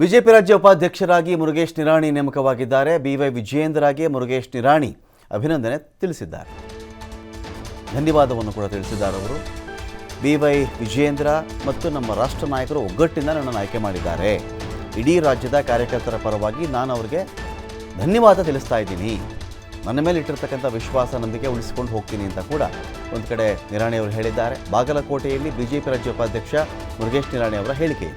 BJP ರಾಜ್ಯ ಉಪಾಧ್ಯಕ್ಷರಾಗಿ ಮುರುಗೇಶ್ ನಿರಾಣಿ ನೇಮಕವಾಗಿದ್ದಾರೆ. ಬಿವೈ ವಿಜಯೇಂದ್ರಗೆ ಮುರುಗೇಶ್ ನಿರಾಣಿ ಅಭಿನಂದನೆ ತಿಳಿಸಿದ್ದಾರೆ. ಧನ್ಯವಾದವನ್ನು ಕೂಡ ತಿಳಿಸಿದ್ದಾರೆ ಅವರು. ಬಿವೈ ವಿಜಯೇಂದ್ರ ಮತ್ತು ನಮ್ಮ ರಾಷ್ಟ್ರ ನಾಯಕರು ಒಗ್ಗಟ್ಟಿಂದ ನನ್ನನ್ನು ಆಯ್ಕೆ ಮಾಡಿದ್ದಾರೆ. ಇಡೀ ರಾಜ್ಯದ ಕಾರ್ಯಕರ್ತರ ಪರವಾಗಿ ನಾನು ಅವರಿಗೆ ಧನ್ಯವಾದ ತಿಳಿಸ್ತಾ ಇದ್ದೀನಿ. ನನ್ನ ಮೇಲೆ ಇಟ್ಟಿರ್ತಕ್ಕಂಥ ವಿಶ್ವಾಸ ನಂಬಿಕೆ ಉಳಿಸಿಕೊಂಡು ಹೋಗ್ತೀನಿ ಅಂತ ಕೂಡ ಒಂದು ಕಡೆ ನಿರಾಣಿ ಅವರು ಹೇಳಿದ್ದಾರೆ. ಬಾಗಲಕೋಟೆಯಲ್ಲಿ ಬಿಜೆಪಿ ರಾಜ್ಯ ಉಪಾಧ್ಯಕ್ಷ ಮುರುಗೇಶ್ ನಿರಾಣಿ ಅವರ ಹೇಳಿಕೆ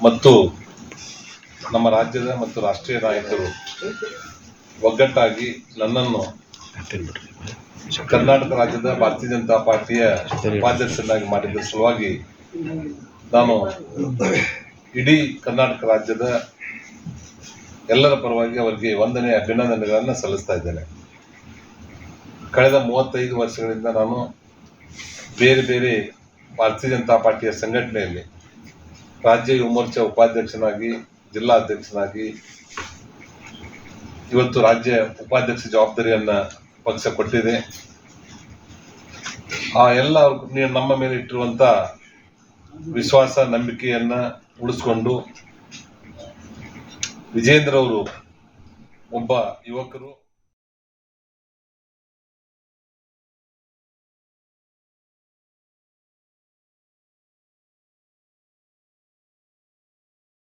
ಮತ್ತು ನಮ್ಮ ರಾಜ್ಯದ ಮತ್ತು ರಾಷ್ಟ್ರೀಯ ನಾಯಕರು ಒಗ್ಗಟ್ಟಾಗಿ ನನ್ನನ್ನು ಕರ್ನಾಟಕ ರಾಜ್ಯದ ಭಾರತೀಯ ಜನತಾ ಪಾರ್ಟಿಯ ಉಪಾಧ್ಯಕ್ಷರನ್ನಾಗಿ ಮಾಡಿದ ಸಲುವಾಗಿ ನಾನು ಇಡೀ ಕರ್ನಾಟಕ ರಾಜ್ಯದ ಎಲ್ಲರ ಪರವಾಗಿ ಅವರಿಗೆ ವಂದನೆ ಅಭಿನಂದನೆಗಳನ್ನು ಸಲ್ಲಿಸ್ತಾ ಇದ್ದೇನೆ. ಕಳೆದ ಮೂವತ್ತೈದು ವರ್ಷಗಳಿಂದ ನಾನು ಬೇರೆ ಬೇರೆ ಭಾರತೀಯ ಜನತಾ ಪಾರ್ಟಿಯ ಸಂಘಟನೆಯಲ್ಲಿ ರಾಜ್ಯ ಯುವ ಮೋರ್ಚಾ ಉಪಾಧ್ಯಕ್ಷನಾಗಿ ಜಿಲ್ಲಾಧ್ಯಕ್ಷನಾಗಿ ಇವತ್ತು ರಾಜ್ಯ ಉಪಾಧ್ಯಕ್ಷ ಜವಾಬ್ದಾರಿಯನ್ನ ಪಕ್ಷ ಕೊಟ್ಟಿದೆ. ಆ ಎಲ್ಲ ನಮ್ಮ ಮೇಲೆ ಇಟ್ಟಿರುವಂತ ವಿಶ್ವಾಸ, ನಂಬಿಕೆಯನ್ನ ಉಳಿಸ್ಕೊಂಡು ವಿಜೇಂದ್ರ ಅವರು ಒಬ್ಬ ಯುವಕರು